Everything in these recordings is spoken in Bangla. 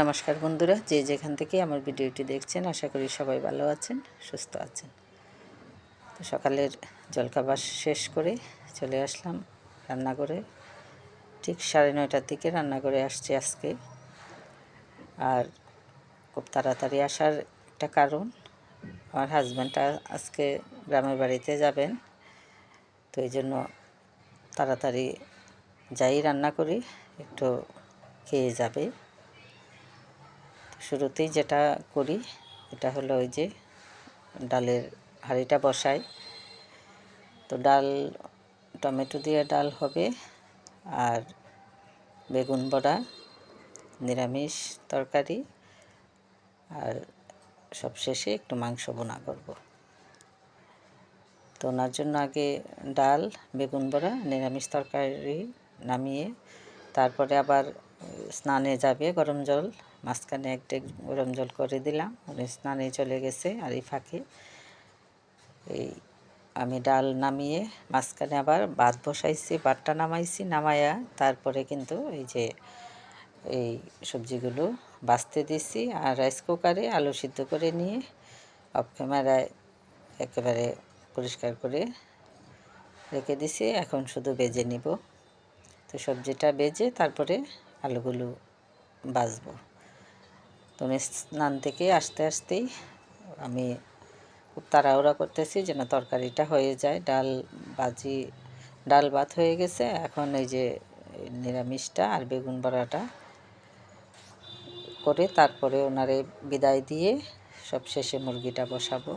নমস্কার বন্ধুরা, যে যেখান থেকে আমার ভিডিওটি দেখছেন, আশা করি সবাই ভালো আছেন, সুস্থ আছেন। তো সকালের জলখাবার শেষ করে চলে আসলাম রান্নাঘরে। ঠিক সাড়ে নয়টার দিকে রান্নাঘরে আসছি আজকে। আর খুব তাড়াতাড়ি আসার একটা কারণ, আমার হাজব্যান্ডটা আজকে গ্রামের বাড়িতে যাবেন, তো এই জন্য তাড়াতাড়ি যাই রান্না করি, একটু খেয়ে যাবে। শুরুতেই যেটা করি, এটা হলো ওই যে ডালের হাঁড়িটা বসাই। তো ডাল, টমেটো দিয়ে ডাল হবে আর বেগুন বড়া, নিরামিষ তরকারি আর সবশেষে একটু মাংস বোনা করব। তো ওনার জন্য আগে ডাল, বেগুন বড়া, নিরামিষ তরকারি নামিয়ে তারপরে আবার স্নানে যাবে গরম জল মাঝখানে একটা গরম জল করে দিলাম। উনি স্নানে চলে গেছে আর এই ফাঁকে এই আমি ডাল নামিয়ে মাঝখানে আবার ভাত বসাইছি, ভাতটা নামাইছি নামাইয়া তারপরে কিন্তু এই যে এই সবজিগুলো বাছতে দিছি আর রাইস কুকারে আলু সিদ্ধ করে নিয়ে অফ ক্যামেরায় একেবারে পরিষ্কার করে রেখে দিছি। এখন শুধু বেজে নিব। তো সবজিটা বেজে তারপরে আলুগুলো বাজবো তো আমি স্নান থেকে আসতে আসতেই আমি খুব তাড়াহুড়া করতেছি যেন তরকারিটা হয়ে যায়। ডাল বাজি ডাল ভাত হয়ে গেছে। এখন এই যে নিরামিষটা আর বেগুন বড়াটা করে তারপরে ওনারে বিদায় দিয়ে সব শেষে মুরগিটা বসাবো।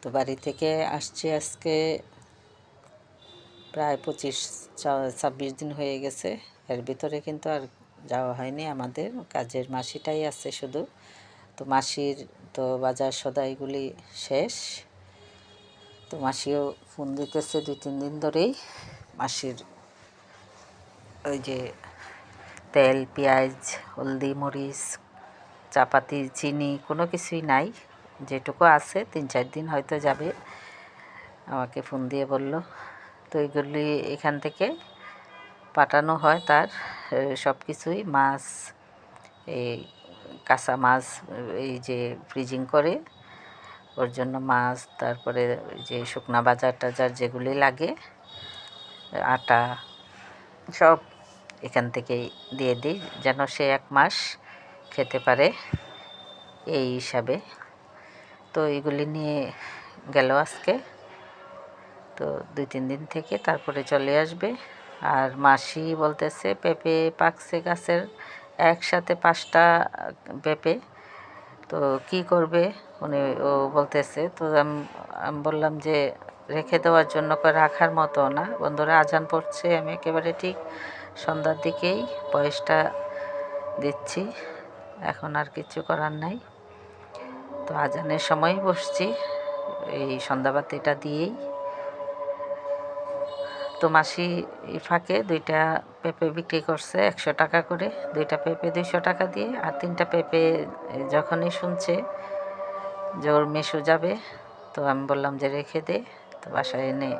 তো বাড়ি থেকে আসছি আজকে প্রায় পঁচিশ ছাব্বিশ দিন হয়ে গেছে। এর ভিতরে কিন্তু আর যাওয়া হয়নি আমাদের, কাজের মাসিটাই আছে শুধু। তো মাসির তো বাজার সদাইগুলি শেষ। তো মাসিও ফোন দিতেছে দুই, তিন দিন ধরেই। মাসির ওই যে তেল, পেঁয়াজ, হলদি, মরিচ, চাপাতি, চিনি কোনো কিছুই নাই। যেটুকু আছে, তিন, চার দিন হয়তো যাবে। আমাকে ফোন দিয়ে বলল। তো এইগুলি এখান থেকে পাঠানো হয় তার সব কিছুই মাছ এই কাঁচা মাছ এই যে ফ্রিজিং করে, ওর জন্য মাছ, তারপরে যে শুকনা বাজার টাজার যেগুলি লাগে, আটা, সব এখান থেকেই দিয়ে দিই, যেন সে এক মাস খেতে পারে এই হিসাবে। তো এগুলি নিয়ে গেল আজকে। তো দুই তিন দিন থেকে তারপরে চলে আসবে। আর মাসি বলতেছে, পেঁপে পাকছে গাছের একসাথে পাঁচটা পেঁপে। তো কি করবে? উনি, ও বলতেছে, তো আমি বললাম যে রেখে দেওয়ার জন্য রাখার মতো না। বন্ধুরা, আজান পড়ছে, আমি একেবারে ঠিক সন্ধ্যার দিকেই বয়সটা দিচ্ছি। এখন আর কিছু করার নাই। তো আজানের সময় বসছি। এই সন্ধ্যাবাতিটা দিয়েই তো মাসি ফাঁকে দুইটা পেঁপে বিক্রি করছে একশো টাকা করে। দুইটা পেঁপে দুইশো টাকা দিয়ে আর তিনটা পেঁপে যখনই শুনছে যে ওর মেশু যাবে, তো আমি বললাম যে রেখে দে, তো বাসায় এনে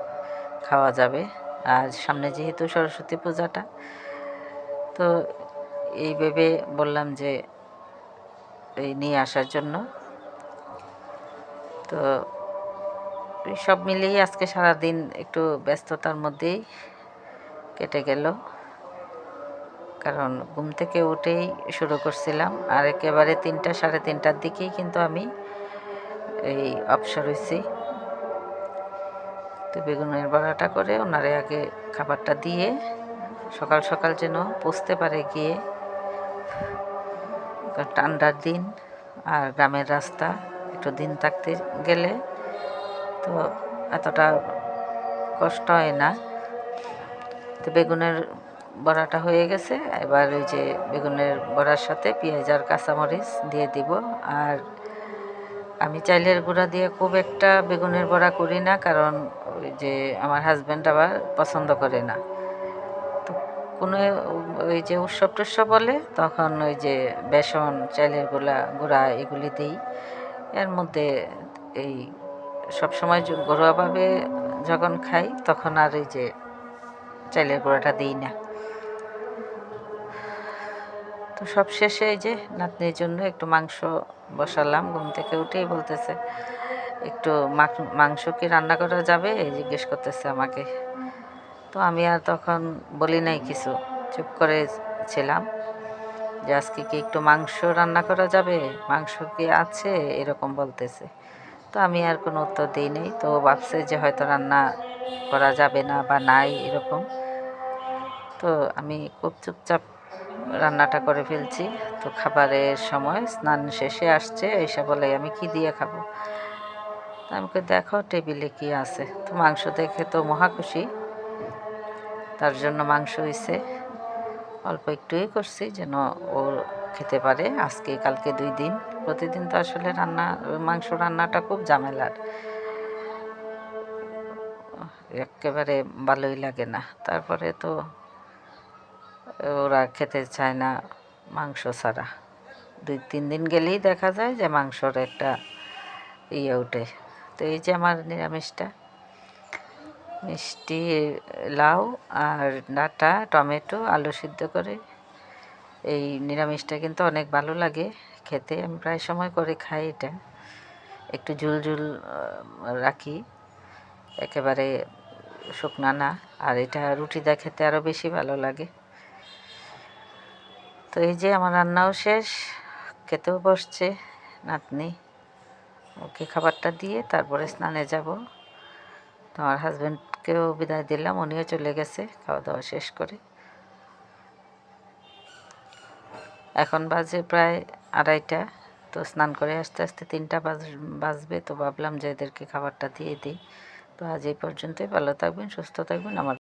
খাওয়া যাবে। আর সামনে যেহেতু সরস্বতী পূজাটা, তো এই ভেবে বললাম যে এই নিয়ে আসার জন্য। তো সব মিলিয়ে আজকে সারাদিন একটু ব্যস্ততার মধ্যেই কেটে গেল। কারণ ঘুম থেকে উঠেই শুরু করছিলাম আর একেবারে তিনটা সাড়ে তিনটার দিকেই কিন্তু আমি এই অবসর হয়েছি। তো বেগুনের বড়াটা করে ওনারে আগে খাবারটা দিয়ে সকাল সকাল যেন পুষতে পারে গিয়ে ঠান্ডার দিন আর গ্রামের রাস্তা একটু দিন থাকতে গেলে তো এতটা কষ্ট হয় না। তো বেগুনের বড়াটা হয়ে গেছে। এবার ওই যে বেগুনের বড়ার সাথে পেঁয়াজ আর কাঁচামরিচ দিয়ে দিব। আর আমি চাইলের গুঁড়া দিয়ে খুব একটা বেগুনের বড়া করি না, কারণ ওই যে আমার হাজব্যান্ড আবার পছন্দ করে না। তো কোনো ওই যে উৎসব টুৎসব বলে তখন ওই যে বেসন, চাইলের গুঁড়া গুঁড়া এগুলি দিই। এর মধ্যে এই সবসময় ঘরোয়াভাবে যখন খাই, তখন আর এই যে চাইলের গুঁড়াটা দিই না। তো সব শেষে এই যে নাতনির জন্য একটু মাংস বসালাম, ঘুম থেকে উঠেই বলতেছে, একটু মাংস কি রান্না করা যাবে? জিজ্ঞেস করতেছে আমাকে। তো আমি আর তখন বলি নাই কিছু, চুপ করে ছিলাম যে আজকে কি একটু মাংস রান্না করা যাবে? মাংস কি আছে? এরকম বলতেছে। তো আমি আর কোনো উত্তর দিই তো ভাবছে যে হয়তো রান্না করা যাবে না বা নাই এরকম। তো আমি খুব চুপচাপ রান্নাটা করে ফেলছি। তো খাবারের সময় স্নান শেষে আসছে এসে বলে আমি কি দিয়ে খাব? তা আমি কই, দেখো টেবিলে কি আছে। তো মাংস দেখে তো মহা খুশি। তার জন্য মাংস হয়েছে অল্প একটুই করছি যেন ও খেতে পারে। আজকে, কালকে দুই দিন। প্রতিদিন তো আসলে রান্না, মাংস রান্নাটা খুব ঝামেলার। একেবারে ভালোই লাগে না। তারপরে তো ওরা খেতে চায় না মাংস ছাড়া। দুই, তিন দিন গেলেই দেখা যায় যে মাংসর একটা ইয়ে ওঠে। তো এই যে আমার নিরামিষটা। মিষ্টি লাউ আর ডাঁটা, টমেটো, আলু সিদ্ধ করে এই নিরামিষটা কিন্তু অনেক ভালো লাগে খেতে। আমি প্রায় সময় করে খাই এটা। একটু ঝুল ঝুল রাখি। একেবারে শুকনা না। আর এটা রুটি দিয়ে খেতে আরও বেশি ভালো লাগে। তো এই যে আমার রান্নাও শেষ। খেতেও বসছে নাতনি। ওকে খাবারটা দিয়ে তারপরে স্নানে যাব। তো আমার হাজব্যান্ডকেও বিদায় দিলাম, উনিও চলে গেছে, খাওয়া দাওয়া শেষ করে। এখন বাজে প্রায় আড়াইটা, তো স্নান করে আস্তে আস্তে তিনটা বাজ, বাজবে, তো ভাবলাম যে এদেরকে খাবারটা দিয়ে দিই। তো আজ এই পর্যন্তই, ভালো থাকবেন, সুস্থ থাকবেন, আমার